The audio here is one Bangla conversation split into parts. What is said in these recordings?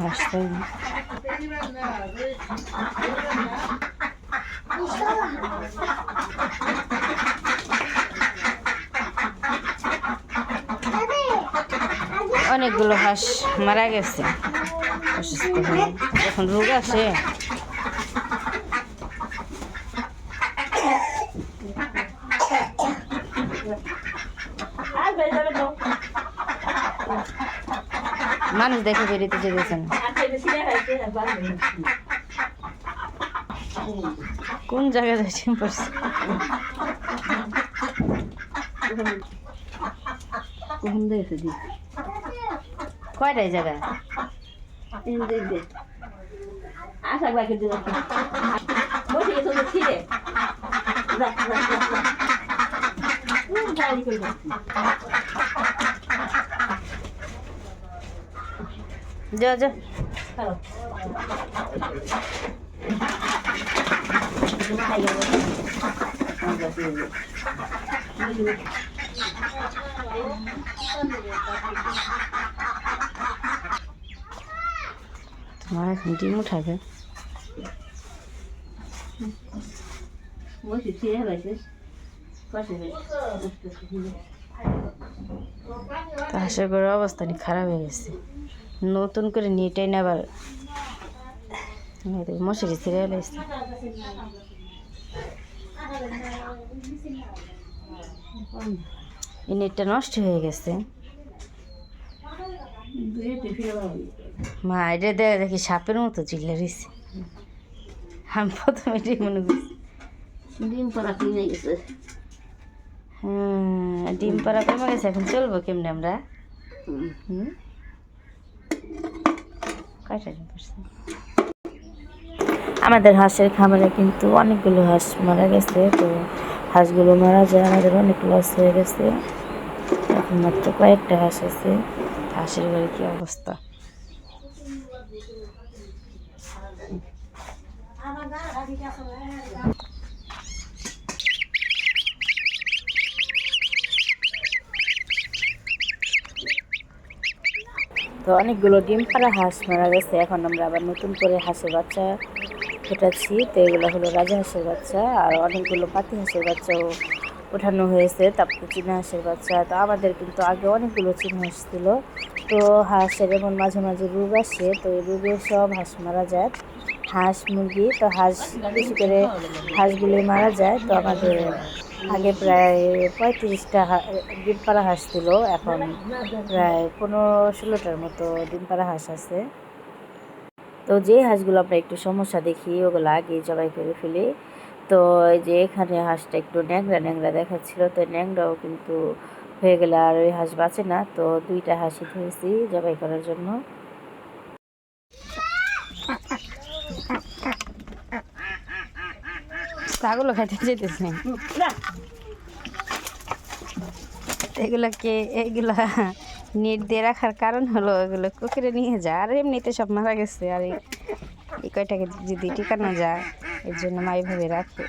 হাসতে অনেকগুলো হাঁস মারা গেছে অসুস্থ হয়ে যখন রোগ আসে মানুষ দেখে বেরিতে যেতেছে না কোন জায়গায় যাচ্ছি পড়ছে কখন দেখে দি কয়টাই জায়গায় এন দেখ দে আশা যা যা। তোমার এখন ডিম উঠাবে? বসে ছিঁড়ে হয়েছে পাশে তো গরুর অবস্থা অনেক খারাপ হয়ে গেছে। নতুন করে নিটাই না আবার মশারি ছিঁড়ে এলাইছে এই নেটটা নষ্ট হয়ে গেছে। মা, এটা দেখে দেখি সাপের মতো চিল্লা রয়েছে আমি প্রথমে এটাই মনে করছি ডিম পরা কিনে গেছে। হ্যাঁ ডিম পাড়া কমে গেছে এখন চলবো কেমনে আমরা? আমাদের হাঁসের খামারে কিন্তু অনেকগুলো হাঁস মারা গেছে, তো হাঁসগুলো মারা যায়, আমাদের অনেক লস হয়ে গেছে। এখন মাত্র কয়েকটা হাঁস আছে, হাঁসের ঘরে কি অবস্থা? তো অনেকগুলো ডিম পাড়া হাঁস মারা গেছে। এখন আমরা আবার নতুন করে হাঁসের বাচ্চা ফোটাচ্ছি। তো এগুলো হলো রাজা হাঁসের বাচ্চা আর অনেকগুলো পাতি হাঁসের বাচ্চাও ওঠানো হয়েছে, তারপরে চীনা হাঁসের বাচ্চা। তো আমাদের কিন্তু আগে অনেকগুলো চীনা হাঁস ছিল। তো হাঁসের এমন মাঝে মাঝে রোগ আসে, তো এই রোগে সব হাঁস মারা যায়। হাঁস মুরগি, তো হাঁস বেশি করে হাঁসগুলি মারা যায়। তো আমাদের আগে প্রায় পঁয়ত্রিশটা হা- ডিম পাড়া হাঁস ছিল, এখন প্রায় পনেরো ষোলোটার মতো ডিম পাড়া হাঁস আছে। তো যে হাঁসগুলো আমরা একটু সমস্যা দেখি, ওগুলো আগে জবাই করে ফেলি। তো যে এখানে হাঁসটা একটু ন্যাংরা ন্যাংরা দেখাচ্ছিল, তো ন্যাংরাও কিন্তু হয়ে গেলে আর ওই হাঁস বাঁচে না। তো দুইটা হাঁসই ধরেছি জবাই করার জন্য। ছাগলও খাইতে যেতেছে এগুলোকে এগুলা নেট দিয়ে রাখার কারণ হলো এগুলো কুকুরে নিয়ে যায়। আর এমনিতে সব মারা গেছে। আর এই কয়টাকে যদি টিকানো যায়, এর জন্য মা এইভাবে রাখে।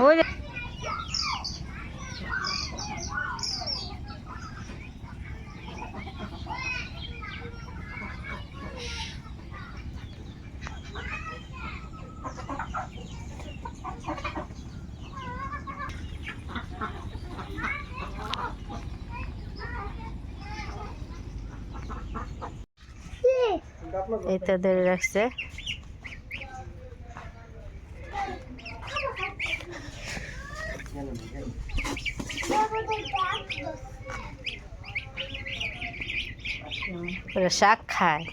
ওই এইটা ধরে রাখছে। শাক খায়।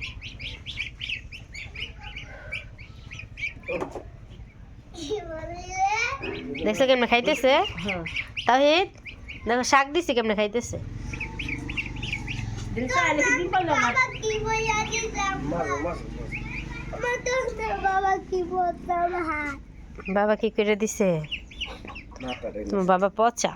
দেখছ কেমনে খাইতেছে? হ্যাঁ। তাহিদ দেখো শাক দিছে কেমনে খাইতেছে? বাবা কি করে দিছে? তোমার বাবা পচা?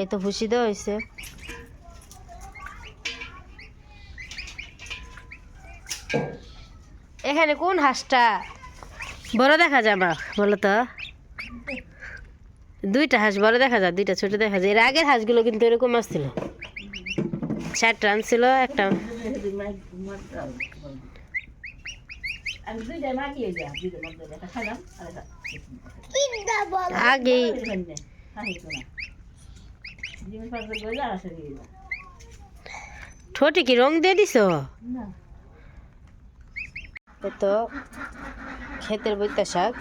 এই তো ভুসি দেওয়া হয়েছে। এখানে কোন হাঁসটা? বড় দেখা যায় মা বলো তো। দুইটা হাঁস বড় দেখা যায় দুইটা ছোট দেখা যায় এর আগের হাঁসগুলো কিন্তু এরকম আসছিল। যা দুইটা মধ্যে একটা দিয়ে ঠোঁটে কি রং দিয়ে দিছ? না। তো ক্ষেতের বৈতা শাক।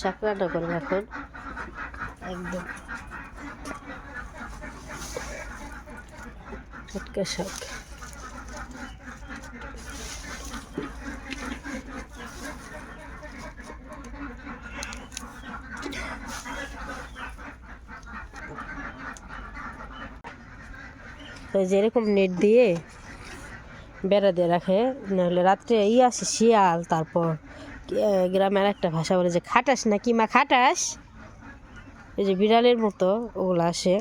শাক রান্না করব এখন। একদম। শাক। যেরকম নেট দিয়ে বেড়া দিয়ে রাখে, নাহলে রাত্রে ই আসে শিয়াল, তারপর গ্রামের একটা ভাষা বলে যে খাটাস না কি মা খাটাস? এই যে বিড়ালের মতো ওগুলো আসে।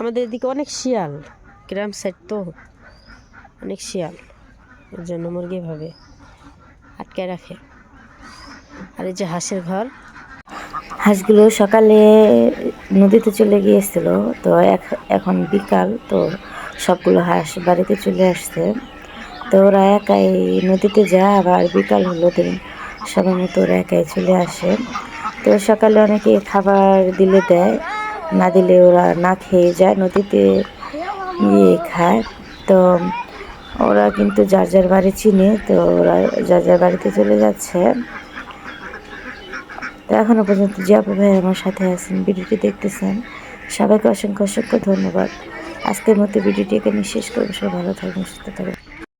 আমাদের এদিকে অনেক শিয়াল, গ্রাম সাইড তো অনেক শিয়াল, এর জন্য মুরগি ভাবে আটকে রাখে। আর এই যে হাঁসের ঘর, হাঁসগুলো সকালে নদীতে চলে গিয়েছিল, তো এখ- এখন বিকাল, তো সবগুলো হাঁস বাড়িতে চলে আসছে। তো ওরা একাই নদীতে যায়, আবার বিকাল হলো তো সবার মতো ওরা একাই চলে আসে। তো সকালে অনেকে খাবার দিলে দেয়, না দিলে ওরা না খেয়ে যায়, নদীতে গিয়ে খায়। তো ওরা কিন্তু যার যার বাড়ি চিনে, তো ওরা যার যার বাড়িতে চলে যাচ্ছে। তো এখনও পর্যন্ত আপু ভাই আমার সাথে আছেন, ভিডিওটি দেখতেছেন। সবাইকে অসংখ্য অসংখ্য ধন্যবাদ। আজকের মতো ভিডিওটি এখানে শেষ করব। সবাই ভালো থাকবেন, সুস্থ থাকবেন।